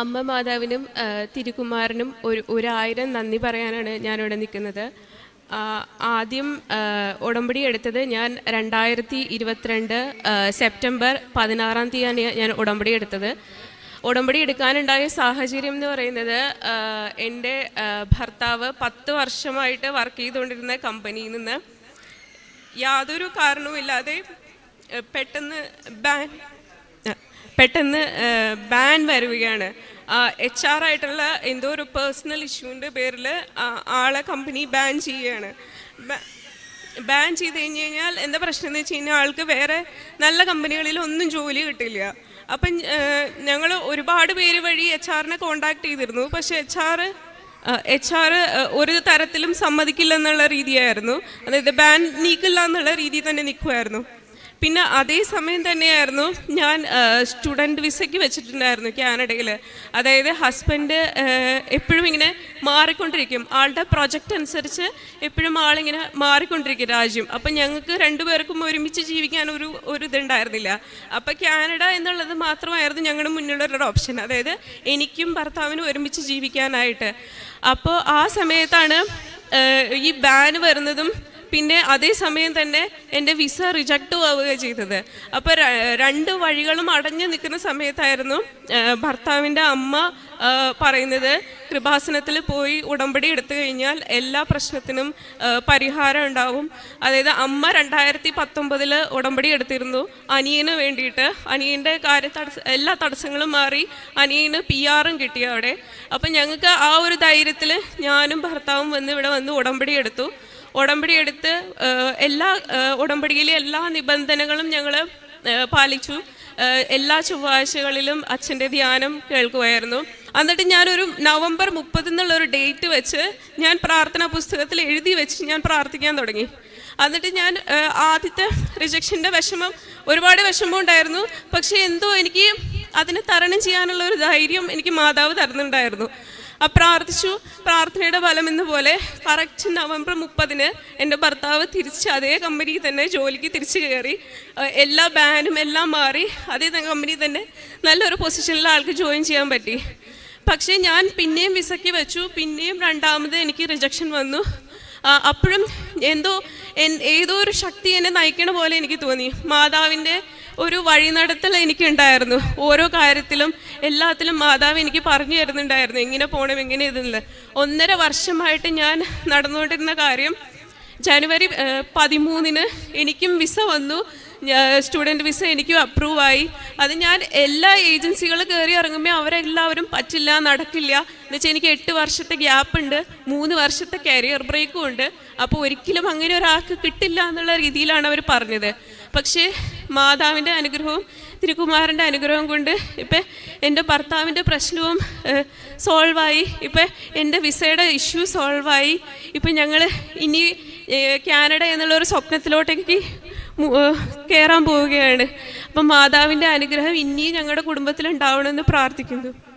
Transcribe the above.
അമ്മ മാതാവിനും തിരുകുമാരനും ഒരു ഒരായിരം നന്ദി പറയാനാണ് ഞാനിവിടെ നിൽക്കുന്നത്. ആദ്യം ഉടമ്പടി എടുത്തത് ഞാൻ രണ്ടായിരത്തി ഇരുപത്തിരണ്ട് സെപ്റ്റംബർ പതിനാറാം തീയതിയാണ് ഞാൻ ഉടമ്പടി എടുത്തത്. ഉടമ്പടി എടുക്കാനുണ്ടായ സാഹചര്യം എന്ന് പറയുന്നത് എന്റെ ഭർത്താവ് പത്ത് വർഷമായിട്ട് വർക്ക് ചെയ്തുകൊണ്ടിരുന്ന കമ്പനിയിൽ നിന്ന് യാതൊരു കാരണവുമില്ലാതെ പെട്ടെന്ന് ബാൻ പെട്ടെന്ന് ബാൻ വരുകയാണ്. എച്ച് ആർ ആയിട്ടുള്ള എന്തോ ഒരു പേഴ്സണൽ ഇഷ്യൂവിന്റെ പേരിൽ ആളെ കമ്പനി ബാൻ ചെയ്യുകയാണ്. ബാൻ ചെയ്ത് കഴിഞ്ഞ് കഴിഞ്ഞാൽ എന്താ പ്രശ്നം എന്ന് വെച്ച് കഴിഞ്ഞാൽ ആൾക്ക് വേറെ നല്ല കമ്പനികളിൽ ഒന്നും ജോലി കിട്ടില്ല. അപ്പം ഞങ്ങൾ ഒരുപാട് പേര് വഴി എച്ച് ആറിനെ കോണ്ടാക്ട് ചെയ്തിരുന്നു. പക്ഷേ എച്ച് ആറ് എച്ച് ആർ ഒരു തരത്തിലും സമ്മതിക്കില്ല എന്നുള്ള രീതിയായിരുന്നു. അതായത് ബാൻ നീക്കില്ല എന്നുള്ള രീതിയിൽ തന്നെ നിൽക്കുമായിരുന്നു പിന്നെ അതേ സമയം തന്നെയായിരുന്നു ഞാൻ സ്റ്റുഡന്റ് വിസയ്ക്ക് വെച്ചിട്ടുണ്ടായിരുന്നു കാനഡയിൽ അതായത് ഹസ്ബൻഡ് എപ്പോഴും ഇങ്ങനെ മാറിക്കൊണ്ടിരിക്കും. ആളുടെ പ്രൊജക്റ്റ് അനുസരിച്ച് എപ്പോഴും ആളിങ്ങനെ മാറിക്കൊണ്ടിരിക്കും രാജ്യം. അപ്പം ഞങ്ങൾക്ക് രണ്ടുപേർക്കും ഒരുമിച്ച് ജീവിക്കാൻ ഒരു ഒരു ഇതുണ്ടായിരുന്നില്ല. അപ്പം കാനഡ എന്നുള്ളത് മാത്രമായിരുന്നു ഞങ്ങളുടെ മുന്നിലുള്ള ഒരു ഓപ്ഷൻ. അതായത് എനിക്കും ഭർത്താവിനും ഒരുമിച്ച് ജീവിക്കാനായിട്ട്. അപ്പോൾ ആ സമയത്താണ് ഈ ബാൻ വരുന്നതും പിന്നെ അതേ സമയം തന്നെ എന്റെ വിസ റിജക്റ്റ് ആവുക ചെയ്തത്. അപ്പോൾ രണ്ട് വഴികളും അടഞ്ഞു നിൽക്കുന്ന സമയത്തായിരുന്നു ഭർത്താവിന്റെ അമ്മ പറയുന്നത് കൃപാസനത്തിൽ പോയി ഉടമ്പടി എടുത്തു കഴിഞ്ഞാൽ എല്ലാ പ്രശ്നത്തിനും പരിഹാരം ഉണ്ടാവും. അതായത് അമ്മ രണ്ടായിരത്തി പത്തൊമ്പതിൽ ഉടമ്പടി എടുത്തിരുന്നു. അനിയന് വേണ്ടിയിട്ട് അനിയന്റെ കാര്യ തടസ്സ എല്ലാ തടസ്സങ്ങളും മാറി അനിയന് പി ആറും കിട്ടി അവിടെ. അപ്പം ഞങ്ങൾക്ക് ആ ഒരു ധൈര്യത്തിൽ ഞാനും ഭർത്താവും വന്ന് ഇവിടെ വന്ന് ഉടമ്പടി എടുത്തു. ഉടമ്പടി എടുത്ത് എല്ലാ ഉടമ്പടിയിലെ എല്ലാ നിബന്ധനകളും ഞങ്ങൾ പാലിച്ചു. എല്ലാ ചൊവ്വാഴ്ചകളിലും അച്ഛന്റെ ധ്യാനം കേൾക്കുമായിരുന്നു. എന്നിട്ട് ഞാനൊരു നവംബർ മുപ്പത് എന്നുള്ള ഒരു ഡേറ്റ് വെച്ച് ഞാൻ പ്രാർത്ഥനാ പുസ്തകത്തിൽ എഴുതി വെച്ച് ഞാൻ പ്രാർത്ഥിക്കാൻ തുടങ്ങി. എന്നിട്ട് ഞാൻ ആദ്യത്തെ റിജക്ഷന്റെ വിഷമം ഒരുപാട് വിഷമം ഉണ്ടായിരുന്നു. പക്ഷേ എന്തോ എനിക്ക് അതിനെ തരണം ചെയ്യാനുള്ള ഒരു ധൈര്യം എനിക്ക് മാതാവ് തരുന്നുണ്ടായിരുന്നു. ആ പ്രാർത്ഥിച്ചു. പ്രാർത്ഥനയുടെ ഫലം എന്ന പോലെ കറക്റ്റ് നവംബർ മുപ്പതിന് എന്റെ ഭർത്താവ് തിരിച്ച് അതേ കമ്പനിയിൽ തന്നെ ജോലിക്ക് തിരിച്ചു കയറി. എല്ലാ ബാനും എല്ലാം മാറി അതേ കമ്പനിയിൽ തന്നെ നല്ലൊരു പൊസിഷനിൽ ആൾക്ക് ജോയിൻ ചെയ്യാൻ പറ്റി. പക്ഷേ ഞാൻ പിന്നെയും വിസക്കി വെച്ചു. പിന്നെയും രണ്ടാമത് എനിക്ക് റിജക്ഷൻ വന്നു. അപ്പോഴും എന്തോ ഏതോ ഒരു ശക്തി എന്നെ നയിക്കണ പോലെ എനിക്ക് തോന്നി. മാതാവിന്റെ ഒരു വഴി നടത്തൽ എനിക്കുണ്ടായിരുന്നു. ഓരോ കാര്യത്തിലും എല്ലാത്തിലും മാതാവ് എനിക്ക് പറഞ്ഞു തരുന്നുണ്ടായിരുന്നു. എങ്ങനെ പോകണം എങ്ങനെ ഇതെന്നുള്ളത് ഒന്നര വർഷമായിട്ട് ഞാൻ നടന്നുകൊണ്ടിരുന്ന കാര്യം ജനുവരി പതിമൂന്നിന് എനിക്കും വിസ വന്നു. സ്റ്റുഡന്റ് വിസ എനിക്കും അപ്രൂവായി. അത് ഞാൻ എല്ലാ ഏജൻസികൾ കയറി ഇറങ്ങുമ്പോൾ അവരെല്ലാവരും പറ്റില്ല നടക്കില്ല. എന്ന് വെച്ചാൽ എനിക്ക് എട്ട് വർഷത്തെ ഗ്യാപ്പ് ഉണ്ട് മൂന്ന് വർഷത്തെ കരിയർ ബ്രേക്കും ഉണ്ട്. അപ്പോൾ ഒരിക്കലും അങ്ങനെ ഒരാൾക്ക് കിട്ടില്ല എന്നുള്ള രീതിയിലാണ് അവർ പറഞ്ഞത്. പക്ഷേ മാതാവിന്റെ അനുഗ്രഹവും തിരുക്കുമാരന്റെ അനുഗ്രഹം കൊണ്ട് ഇപ്പം എന്റെ ഭർത്താവിന്റെ പ്രശ്നവും സോൾവായി ഇപ്പം എന്റെ വിസയുടെ ഇഷ്യൂ സോൾവായി ഇപ്പം ഞങ്ങൾ ഇനി കാനഡ എന്നുള്ളൊരു സ്വപ്നത്തിലോട്ടേക്ക് കയറാൻ പോവുകയാണ്. അപ്പം മാതാവിന്റെ അനുഗ്രഹം ഇനിയും ഞങ്ങളുടെ കുടുംബത്തിൽ ഉണ്ടാവണമെന്ന് പ്രാർത്ഥിക്കുന്നു.